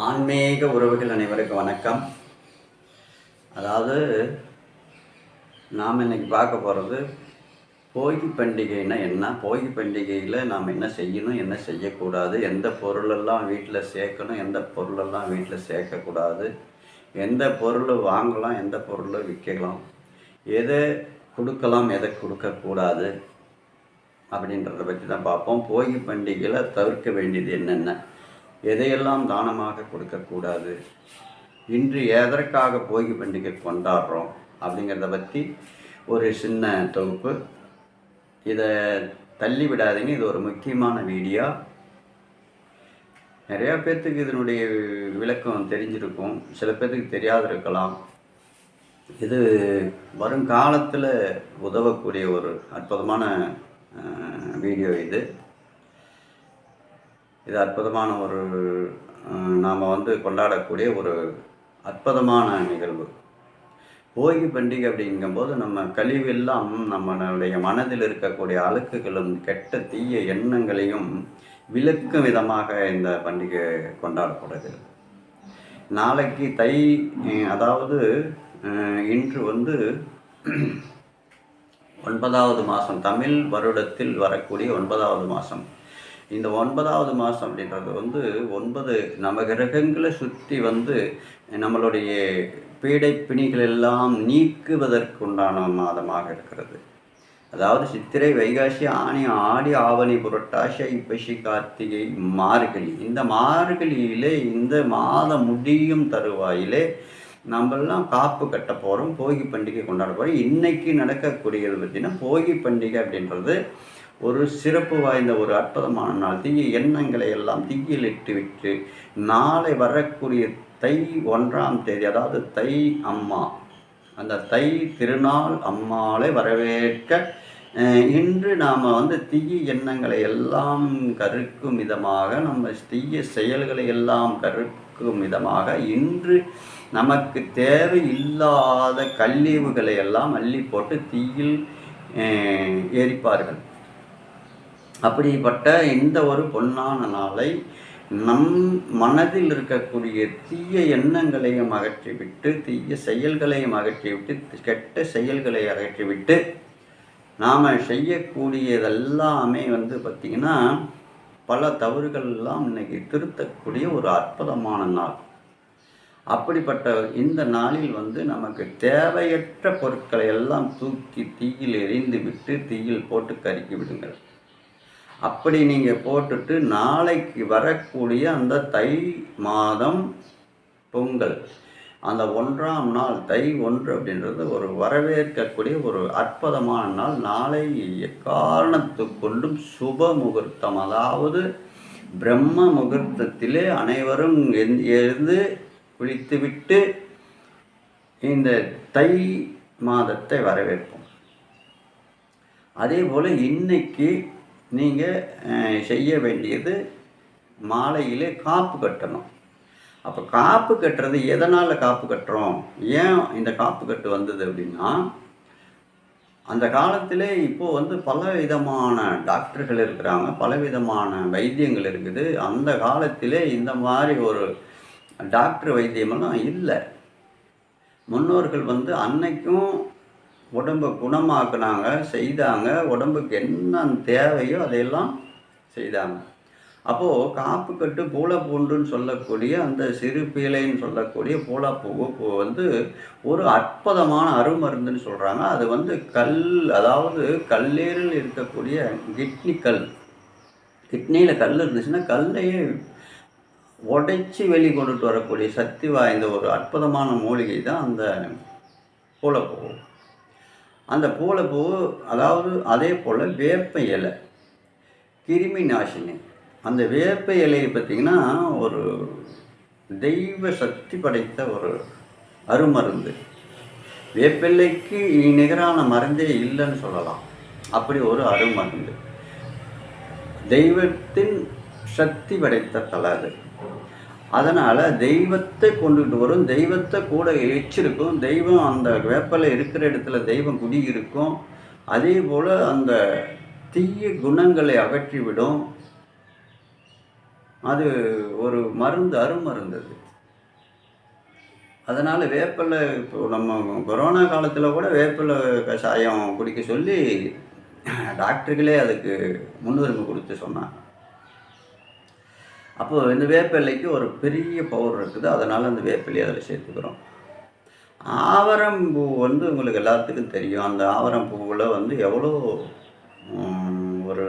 ஆன்மீக உறவுகள் அனைவருக்கும் வணக்கம். அதாவது நாம் இன்றைக்கி பார்க்க போகிறது போகி பண்டிகைன்னா என்ன? போகி பண்டிகையில் நாம் என்ன செய்யணும் என்ன செய்யக்கூடாது? எந்த பொருளெல்லாம் வீட்டில் சேர்க்கணும் எந்த பொருளெல்லாம் வீட்டில் சேர்க்கக்கூடாது? எந்த பொருள் வாங்கலாம் எந்த பொருளை விற்கலாம்? எதை கொடுக்கலாம் எதை கொடுக்கக்கூடாது? அப்படின்றத பற்றி தான் பார்ப்போம். போகி பண்டிகையில் தவிர்க்க வேண்டியது என்னென்ன? எதையெல்லாம் தானமாக கொடுக்கக்கூடாது? இன்று எதற்காக போகி பண்டிகை கொண்டாடுறோம்? அப்படிங்கிறத பற்றி ஒரு சின்ன தொகுப்பு. இதை தள்ளி விடாதீங்க. இது ஒரு முக்கியமான வீடியோ. நிறையா பேர்த்துக்கு இதனுடைய விளக்கம் தெரிஞ்சிருக்கும். சில பேர்த்துக்கு தெரியாது இருக்கலாம் இது வருங்காலத்தில் உதவக்கூடிய ஒரு அற்புதமான வீடியோ இது. இது அற்புதமான ஒரு நாம் வந்து கொண்டாடக்கூடிய ஒரு அற்புதமான நிகழ்வு. போகி பண்டிகை அப்படிங்கும்போது நம்ம கழிவெல்லாம் நம்மளுடைய மனதில் இருக்கக்கூடிய அழுக்குகளும் கெட்ட தீய எண்ணங்களையும் விளக்கும் விதமாக இந்த பண்டிகை கொண்டாடப்படுகிறது. நாளைக்கு தை அதாவது இன்று வந்து ஒன்பதாவது மாதம் தமிழ் வருடத்தில் வரக்கூடிய ஒன்பதாவது மாதம் இந்த ஒன்பதாவது மாதம் அப்படின்றது வந்து ஒன்பது நவகிரகங்களை சுற்றி வந்து நம்மளுடைய பீடை பிணிகள் எல்லாம் நீக்குவதற்குண்டான மாதமாக இருக்கிறது. அதாவது சித்திரை வைகாசி ஆணி ஆடி ஆவணி புரட்டாசி ஐப்பசி கார்த்திகை மார்கழி. இந்த மார்கழியிலே இந்த மாதம் முடியும் தருவாயிலே நம்மெல்லாம் காப்பு கட்ட போகிறோம் போகி பண்டிகை கொண்டாட போகிறோம் இன்னைக்கு நடக்கக்கூடியது பார்த்தீங்கன்னா போகி பண்டிகை அப்படின்றது. ஒரு சிறப்பு வாய்ந்த ஒரு அற்புதமான நாள். தீய எண்ணங்களை எல்லாம் தீயிலிட்டு விட்டு நாளை வரக்கூடிய தை ஒன்றாம் தேதி அதாவது தை அம்மா அந்த தை திருநாள் அம்மாளை வரவேற்க இன்று நாம் வந்து தீய எண்ணங்களை எல்லாம் கருக்கும் விதமாக நம்ம தீய செயல்களை எல்லாம் கருக்கும் விதமாக இன்று நமக்கு தேவையில்லாத கல்லீவுகளை எல்லாம் அள்ளி போட்டு தீயில் எரிப்பார்கள். அப்படிப்பட்ட இந்த ஒரு பொன்னான நாளை நம் மனதில் இருக்கக்கூடிய தீய எண்ணங்களையும் அகற்றிவிட்டு தீய செயல்களையும் அகற்றிவிட்டு கெட்ட செயல்களை அகற்றிவிட்டு நாம் செய்யக்கூடியதெல்லாமே வந்து பார்த்திங்கன்னா பல தவறுகள் எல்லாம் இன்னைக்கு திருத்தக்கூடிய ஒரு அற்புதமான நாள். அப்படிப்பட்ட இந்த நாளில் வந்து நமக்கு தேவையற்ற பொருட்களை எல்லாம் தூக்கி தீயில் எரிந்து விட்டு தீயில் போட்டு கருக்கி விடுங்கள். அப்படி நீங்கள் போட்டுட்டு நாளைக்கு வரக்கூடிய அந்த தை மாதம் பொங்கல். அந்த ஒன்றாம் நாள் தை ஒன்று அப்படின்றது ஒரு வரவேற்கக்கூடிய ஒரு அற்புதமான நாள். நாளை எக்காரணத்து கொண்டும் சுப முகூர்த்தம். அதாவது பிரம்ம முகூர்த்தத்திலே அனைவரும் எழுந்து- எழுந்து குளித்துவிட்டு இந்த தை மாதத்தை வரவேற்போம். அதே போல் இன்னைக்கு நீங்கள் செய்ய வேண்டியது மாலையிலே காப்பு கட்டணும். அப்போ காப்பு கட்டுறது எதனால் காப்பு கட்டுறோம்? ஏன் இந்த காப்பு கட்டு வந்தது அப்படின்னா அந்த காலத்தில் இப்போது வந்து பல விதமான டாக்டர்கள் இருக்கிறாங்க பல விதமான வைத்தியங்கள் இருக்குது. அந்த காலத்திலே இந்த மாதிரி ஒரு டாக்டர் வைத்தியமெல்லாம் இல்லை. முன்னோர்கள் வந்து அன்னைக்கும் உடம்பை குணமாக்குனாங்க செய்தாங்க. உடம்புக்கு என்ன தேவையோ அதையெல்லாம் செய்தாங்க. அப்போது காப்பு கட்டு பூலப்பூண்டுன்னு சொல்லக்கூடிய அந்த சிறு பீலைன்னு சொல்லக்கூடிய பூளைப்பூ பூ வந்து ஒரு அற்புதமான அருமருந்துன்னு சொல்கிறாங்க அது வந்து கல் அதாவது கல்லீரல் இருக்கக்கூடிய கிட்னி கல். கிட்னியில் கல் இருந்துச்சுன்னா கல்லையே உடைச்சி வெளி கொண்டுட்டு வரக்கூடிய சக்தி வாய்ந்த ஒரு அற்புதமான மூலிகை தான் அந்த பூலப்பூ அந்த பூளைப்பூ அதாவது அதே போல் வேப்ப இலை கிருமி நாசினி. அந்த வேப்ப இலையை பார்த்திங்கன்னா ஒரு தெய்வ சக்தி படைத்த ஒரு அருமருந்து. வேப்பிலைக்கு நிகரான மருந்தே இல்லைன்னு சொல்லலாம். அப்படி ஒரு அருமருந்து. தெய்வத்தின் சக்தி படைத்த தலை அது. அதனால் தெய்வத்தை கொண்டுகிட்டு வரும். தெய்வத்தை கூட எச்சிருக்கும் தெய்வம் அந்த வேப்பலை இருக்கிற இடத்துல தெய்வம் குடி இருக்கும் அதே போல் அந்த தீய குணங்களை அகற்றிவிடும். அது ஒரு மருந்து அருமருந்து அது அதனால் வேப்பிலை இப்போ நம்ம கொரோனா காலத்தில் கூட வேப்பிலை கஷாயம் குடிக்க சொல்லி டாக்டர்களே அதுக்கு முன்னுரிமை கொடுத்து சொன்னாங்க. அப்போது இந்த வேப்பிலைக்கு ஒரு பெரிய பவர் இருக்குது. அதனால் அந்த வேப்பிலையை அதில் சேர்த்துக்கிறோம். ஆவரம் பூ வந்து உங்களுக்கு எல்லாத்துக்கும் தெரியும். அந்த ஆவரம் பூவில் வந்து எவ்வளோ ஒரு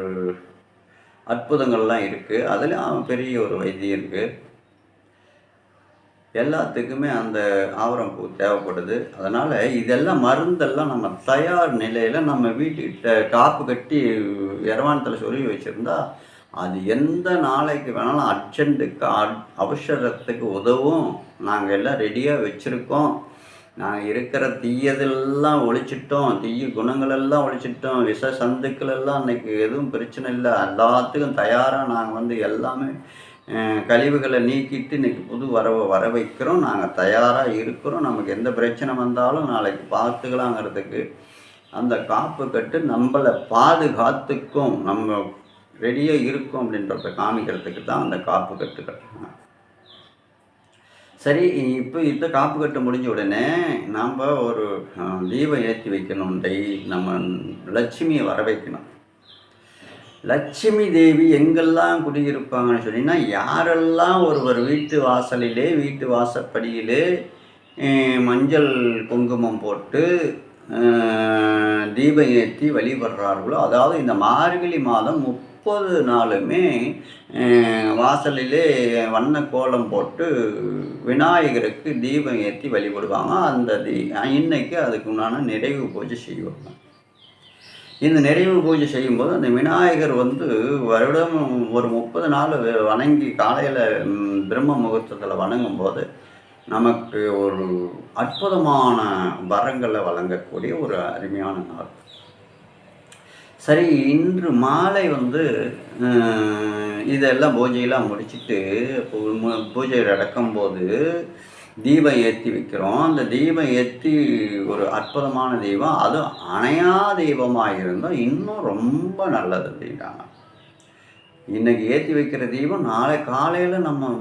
அற்புதங்கள்லாம் இருக்குது அதில் பெரிய ஒரு வைத்தியம் இருக்குது எல்லாத்துக்குமே அந்த ஆவரம் பூ தேவைப்படுது. அதனால் இதெல்லாம் மருந்தெல்லாம் நம்ம தயார் நிலையில் நம்ம வீட்டுக்கிட்ட காப்பு கட்டி இரவானத்தில் சொருகி வச்சுருந்தா அது எந்த நாளைக்கு வேணாலும் அர்ஜென்ட்டுக்கு அவசரத்துக்கு உதவும். நாங்கள் எல்லாம் ரெடியாக வச்சுருக்கோம். நாங்கள் இருக்கிற தீயதெல்லாம் ஒழிச்சிட்டோம். தீய குணங்களெல்லாம் ஒழிச்சிட்டோம். விஷ சந்துக்கள் எல்லாம் இன்னைக்கு எதுவும் பிரச்சனை இல்லை. எல்லாத்துக்கும் தயாராக நாங்கள் வந்து எல்லாமே கழிவுகளை நீக்கிட்டு இன்றைக்கி புது வரவை வர வைக்கிறோம். நாங்கள் தயாராக இருக்கிறோம். நமக்கு எந்த பிரச்சனை வந்தாலும் நாளைக்கு பார்த்துக்கலாங்கிறதுக்கு அந்த காப்பு கட்டு நம்மளை பாதுகாத்துக்கும். நம்ம ரெடியாக இருக்கும் அப்படின்றத காமிக்கிறதுக்கு தான் அந்த காப்பு கட்டு கட்டுறாங்க சரி இப்போ இந்த காப்பு கட்டு முடிஞ்ச உடனே நாம் ஒரு தீபம் ஏற்றி வைக்கணும் டை நம்ம லட்சுமியை வர வைக்கணும். லட்சுமி தேவி எங்கெல்லாம் குடியிருப்பாங்கன்னு சொன்னீங்கன்னா யாரெல்லாம் ஒருவர் வீட்டு வாசலிலே வீட்டு வாசப்படியிலே மஞ்சள் குங்குமம் போட்டு தீபம் ஏற்றி வழிபடுறார்களோ அதாவது இந்த மார்கழி மாதம் முப்பது நாளுமே வாசலிலே வண்ண கோலம் போட்டு விநாயகருக்கு தீபம் ஏற்றி வழிபடுவாங்க. அந்த தீ இன்னைக்கு அதுக்கு உண்டான நிறைவு பூஜை செய்வாங்க இந்த நிறைவு பூஜை செய்யும்போது அந்த விநாயகர் வந்து வருடம் ஒரு முப்பது நாள் வணங்கி காலையில் பிரம்ம முகூர்த்தத்தில் வணங்கும் போது நமக்கு ஒரு அற்புதமான வரங்களை வழங்கக்கூடிய ஒரு அருமையான நாள். சரி இன்று மாலை வந்து இதெல்லாம் பூஜையெல்லாம் முடிச்சுட்டு இப்போ மு- பூஜை நடக்கும்போது தீபம் ஏற்றி வைக்கிறோம். அந்த தீபம் ஏற்றி ஒரு அற்புதமான தெய்வம் அதுவும் அணையா தெய்வமாக இருந்தால் இன்னும் ரொம்ப நல்லது அப்படின்றாங்க இன்றைக்கி ஏற்றி வைக்கிற தீபம் நாளை காலையில் நம்ம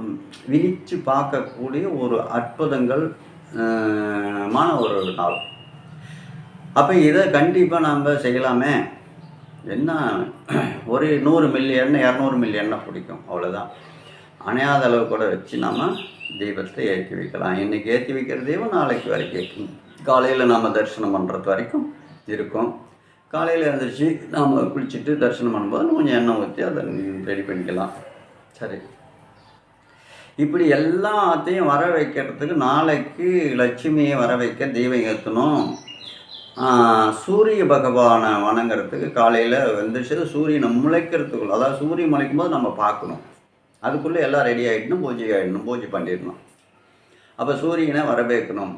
விரித்து பார்க்கக்கூடிய ஒரு அற்புதங்கள் மான ஒரு நாள். அப்போ இதை கண்டிப்பாக நம்ம செய்யலாமே. என்ன ஒரு நூறு மில்லி எண்ணெய் இரநூறு மில்லி எண்ணெய் பிடிக்கும் அவ்வளோதான் அணையாத அளவு கூட வச்சு நம்ம தீபத்தை ஏற்றி வைக்கலாம். இன்றைக்கி ஏற்றி வைக்கிற தீபம் நாளைக்கு வரைக்கும் இருக்கும். காலையில் நாம் தரிசனம் பண்ணுறது வரைக்கும் இருக்கும். காலையில் எழுந்திரிச்சு நாம் குளிச்சுட்டு தரிசனம் பண்ணும்போது கொஞ்சம் எண்ணெய் ஊற்றி அதை ரெடி பண்ணிக்கலாம். சரி. இப்படி எல்லாத்தையும் வர வைக்கிறதுக்கு நாளைக்கு லட்சுமியை வர வைக்க தீபம் ஏற்றணும். சூரிய பகவானை வணங்குறதுக்கு காலையில் வந்துச்சு சூரியனை முளைக்கிறதுக்குள்ள அதாவது சூரியன் முளைக்கும் போது நம்ம பார்க்கணும். அதுக்குள்ளே எல்லாம் ரெடி ஆகிடணும் பூஜை ஆகிடணும் பூஜை பண்ணிடணும். அப்போ சூரியனை வரவேற்கணும்.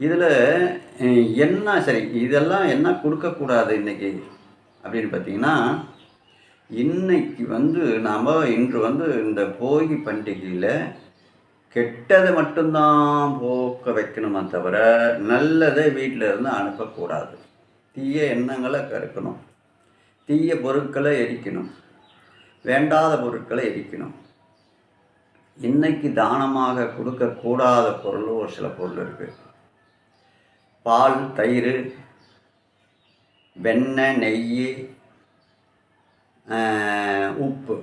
இதில் என்ன சரி இதெல்லாம் என்ன கொடுக்கக்கூடாது இன்றைக்கி அப்படின்னு பார்த்தீங்கன்னா இன்னைக்கு வந்து நாம் இன்று வந்து இந்த போகி பண்டிகையில் கெட்டதை மட்டும்தான் போக்க வைக்கணுமே தவிர நல்லதை வீட்டில் இருந்து அனுப்பக்கூடாது. தீய எண்ணங்களை கருக்கணும். தீய பொருட்களை எரிக்கணும். வேண்டாத பொருட்களை எரிக்கணும். இன்னைக்கு தானமாக கொடுக்கக்கூடாத பொருள் ஒரு சில பொருள் இருக்குது பால் தயிர் வெண்ணெய் நெய் உப்பு.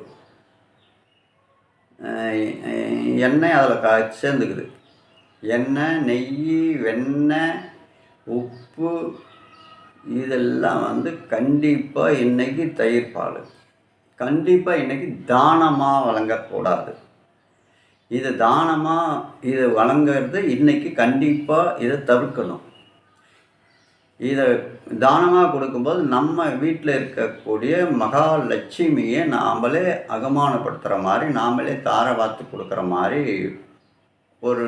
எண்ணெய் அதில் க சேர்ந்துக்குது. எண்ணெய் நெய் வெண்ணெய் உப்பு இதெல்லாம் வந்து கண்டிப்பாக இன்றைக்கி தயிர் பால். கண்டிப்பாக இன்றைக்கி தானமாக வழங்கக்கூடாது. இது தானமாக இது வழங்குறது இன்றைக்கி கண்டிப்பாக இதை தவிர்க்கணும். இதை தானமாக கொடுக்கும்போது நம்ம வீட்டில் இருக்கக்கூடிய மகாலட்சுமியை நாமளே அகமானப்படுத்துகிற மாதிரி நாமளே தாரை வாத்து கொடுக்குற மாதிரி ஒரு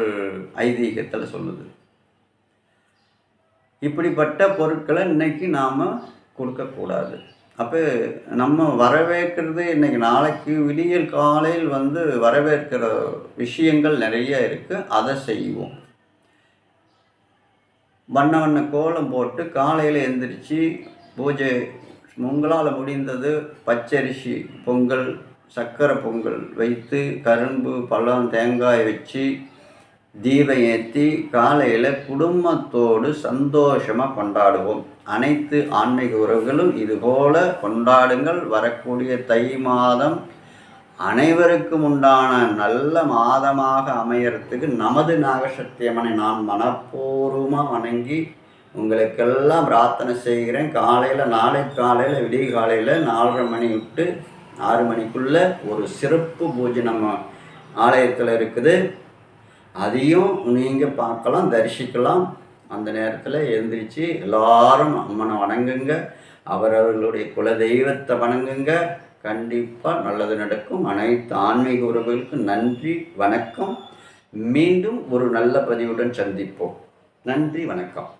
ஐதீகத்தில் சொல்லுது. இப்படிப்பட்ட பொருட்களை இன்னைக்கு நாம் கொடுக்கக்கூடாது அப்போ நம்ம வரவேற்கிறது இன்றைக்கி நாளைக்கு விடியல் காலையில் வந்து வரவேற்கிற விஷயங்கள் நிறைய இருக்குது அதை செய்வோம். வண்ண வண்ண கோலம் போட்டு காலையில் எந்திரிச்சு பூஜை உங்களால் முடிந்தது பச்சரிசி பொங்கல் சக்கரை பொங்கல் வைத்து கரும்பு பழம் தேங்காய் வச்சு தீபம் ஏற்றி காலையில் குடும்பத்தோடு சந்தோஷமாக கொண்டாடுவோம். அனைத்து ஆன்மீக உறவுகளும் இதுபோல கொண்டாடுங்கள். வரக்கூடிய தை மாதம் அனைவருக்கும் உண்டான நல்ல மாதமாக அமையறதுக்கு நமது நாகசக்தியம்மனை நான் மனப்பூர்வமாக வணங்கி உங்களுக்கெல்லாம் பிரார்த்தனை செய்கிறேன். காலையில் நாளை காலையில் விடிய காலையில் நாலரை மணி விட்டு ஆறு மணிக்குள்ளே ஒரு சிறப்பு பூஜை நம்ம ஆலயத்தில் இருக்குது. அதையும் நீங்கள் பார்க்கலாம் தரிசிக்கலாம். அந்த நேரத்தில் எழுந்திரிச்சு எல்லாரும் அம்மனை வணங்குங்க. அவரவர்களுடைய குல தெய்வத்தை வணங்குங்க. கண்டிப்பாக நல்லது நடக்கும். அனைத்து ஆன்மீக உறவுகளுக்கும் நன்றி வணக்கம். மீண்டும் ஒரு நல்ல பதிவுடன் சந்திப்போம். நன்றி வணக்கம்.